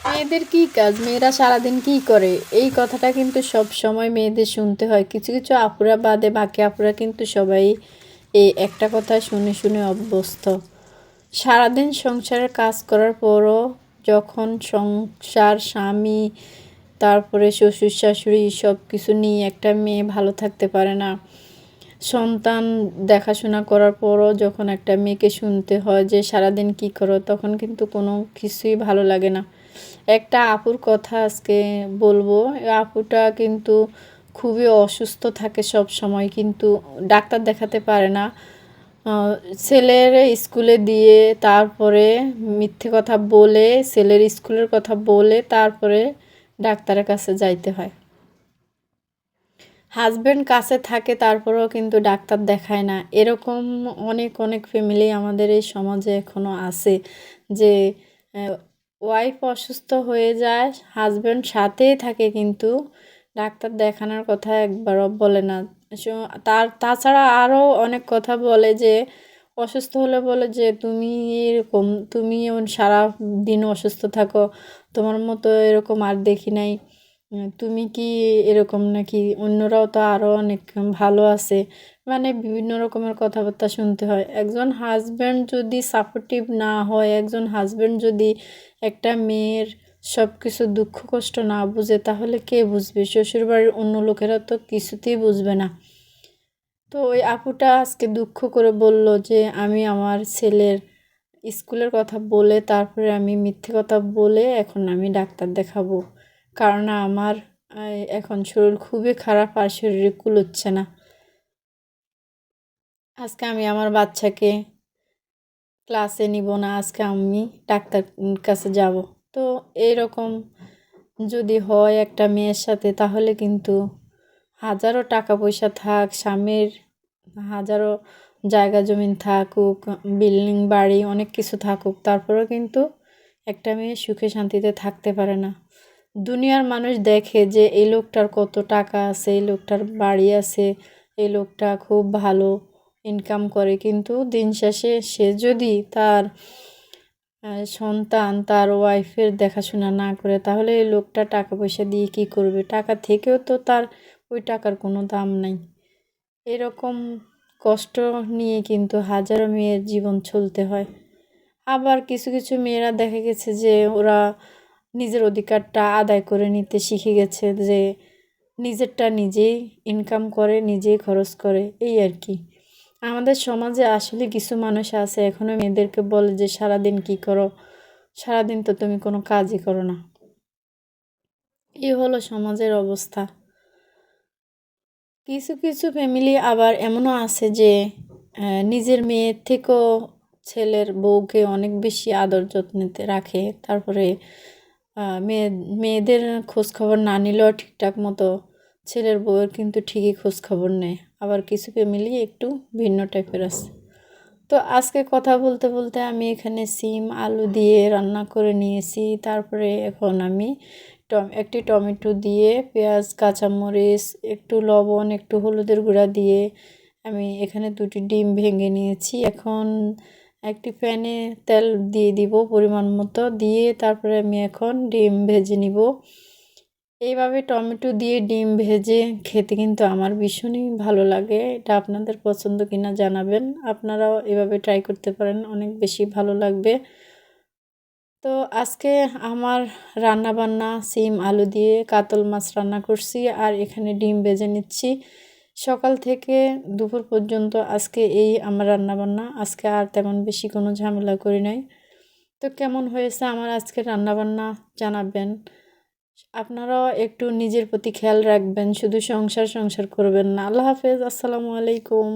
মেয়েদের কি কাজ? মেয়েরা সারাদিন কি করে? এই কথাটা কিন্তু সব সময় মেয়েদের শুনতে হয়। কিছু কিছু আপুরা বাদে বাকি আপুরা কিন্তু সবাই এই একটা কথা শুনে শুনে অভ্যস্ত। সারাদিন সংসারের কাজ করার পরও যখন সংসার, স্বামী, তারপরে শ্বশুর, শাশুড়ি সব কিছু নিয়ে একটা মেয়ে ভালো থাকতে পারে না। সন্তান দেখাশোনা করার পরও যখন একটা মেয়েকে শুনতে হয় যে সারাদিন কি করো, তখন কিন্তু কোনো কিছুই ভালো লাগে না। একটা আপুর কথা আজকে বলব। আপুটা কিন্তু খুবই অসুস্থ থাকে সব সময়, কিন্তু ডাক্তার দেখাতে পারে না। ছেলের স্কুলে দিয়ে তারপরে মিথ্যে কথা বলে, ছেলের স্কুলের কথা বলে তারপরে ডাক্তারের কাছে যাইতে হয়। হাজব্যান্ড কাছে থাকে, তারপরেও কিন্তু ডাক্তার দেখায় না। এরকম অনেক অনেক ফ্যামিলি আমাদের এই সমাজে এখনও আছে যে ওয়াইফ অসুস্থ হয়ে যায় হাজব্যান্ড সাথেই থাকে কিন্তু, ডাক্তার দেখানোর কথা একবারও বলে না। তার, তাছাড়া আরও অনেক কথা বলে যে, অসুস্থ হলে বলে যে, তুমি এরকম, তুমি এমন সারা দিন অসুস্থ থাকো, তোমার মতো এরকম আর দেখি নাই। তুমি কি এরকম নাকি? অন্যরাও তো আরও অনেক ভালো আছে। মানে বিভিন্ন রকমের কথাবার্তা শুনতে হয়। একজন হাজব্যান্ড যদি সাপোর্টিভ না হয়, একজন হাজব্যান্ড যদি একটা মেয়ের সব কিছু দুঃখ কষ্ট না বুঝে, তাহলে কে বুঝবে? শ্বশুরবাড়ির অন্য লোকেরা তো কিছুতেই বুঝবে না। তো ওই আপুটা আজকে দুঃখ করে বলল যে, আমি আমার ছেলের স্কুলের কথা বলে, তারপরে আমি মিথ্যে কথা বলে এখন আমি ডাক্তার দেখাবো। কারণ আমার এখন শরীর খুবই খারাপ আর শরীরে কুলোচ্ছে না। আজকে আমি আমার বাচ্চাকে ক্লাসে নিব না, আজকে আমি ডাক্তার কাছে যাব। তো এইরকম যদি হয় একটা মেয়ের সাথে, তাহলে কিন্তু হাজারো টাকা পয়সা থাক, স্বামীর হাজারো জায়গা জমিন থাকুক বিল্ডিং বাড়ি অনেক কিছু থাকুক, তারপরেও কিন্তু একটা মেয়ে সুখে শান্তিতে থাকতে পারে না। দুনিয়ার মানুষ দেখে যে, এই লোকটার কত টাকা আছে, এই লোকটার বাড়ি আছে, এই লোকটা খুব ভালো ইনকাম করে। কিন্তু দিন শেষে সে যদি তার সন্তান তার ওয়াইফের দেখাশোনা না করে, তাহলে এই লোকটা টাকা পয়সা দিয়ে কি করবে? টাকা থেকেও তো তার ওই টাকার কোনো দাম নাই। এরকম কষ্ট নিয়ে কিন্তু হাজারো মেয়ের জীবন চলতে হয়। আবার কিছু কিছু মেয়েরা দেখা গেছে যে ওরা নিজের অধিকারটা আদায় করে নিতে শিখে গেছে যে নিজেরটা নিজেই ইনকাম করে, নিজেই খরচ করে। এই আর কি। আমাদের সমাজে আসলে কিছু মানুষ আছে, এখনও মেয়েদেরকে বলে যে, সারাদিন কি করো? সারাদিন তো তুমি কোনো কাজই করো না। এ হলো সমাজের অবস্থা। কিছু কিছু ফ্যামিলি আবার এমনও আছে যে নিজের মেয়ের থেকেও ছেলের বউকে অনেক বেশি আদর যত্নেতে রাখে। তারপরে মেয়ে, মেয়েদের খোঁজখবর না নিলেও ঠিকঠাক মতো ছেলের বউয়ের কিন্তু ঠিকই খোঁজখবর নেয়। আবার কিছু ফ্যামিলি একটু ভিন্ন টাইপের আছে। তো আজকে কথা বলতে বলতে আমি এখানে সিম, আলু দিয়ে রান্না করে নিয়েছি। তারপরে এখন আমি টম, একটি টমেটো দিয়ে পেঁয়াজ, কাঁচামরিচ, একটু লবণ, একটু হলুদের গুঁড়া দিয়ে আমি এখানে দুটি ডিম ভেঙে নিয়েছি। এখন একটি প্যানে তেল দিয়ে দিব পরিমাণ মতো। দিয়ে তারপরে আমি এখন ডিম ভেজে নিব। এইভাবে টমেটো দিয়ে ডিম ভেজে খেতে কিন্তু আমার ভীষণই ভালো লাগে। এটা আপনাদের পছন্দ কিনা জানাবেন। আপনারাও এভাবে ট্রাই করতে পারেন, অনেক বেশি ভালো লাগবে। তো আজকে আমার রান্না বান্না সিম আলু দিয়ে কাতল মাছ রান্না করছি আর এখানে ডিম ভেজে নিচ্ছি। সকাল থেকে দুপুর পর্যন্ত আজকে এই আমার রান্না বান্না আজকে আর তেমন বেশি কোনো ঝামেলা করি নাই। তো কেমন হয়েছে আমার আজকে রান্না বান্না জানাবেন। আপনারাও একটু নিজের প্রতি খেয়াল রাখবেন, শুধু সংসার সংসার করবেন না। আল্লাহ হাফেজ, আসসালামু আলাইকুম।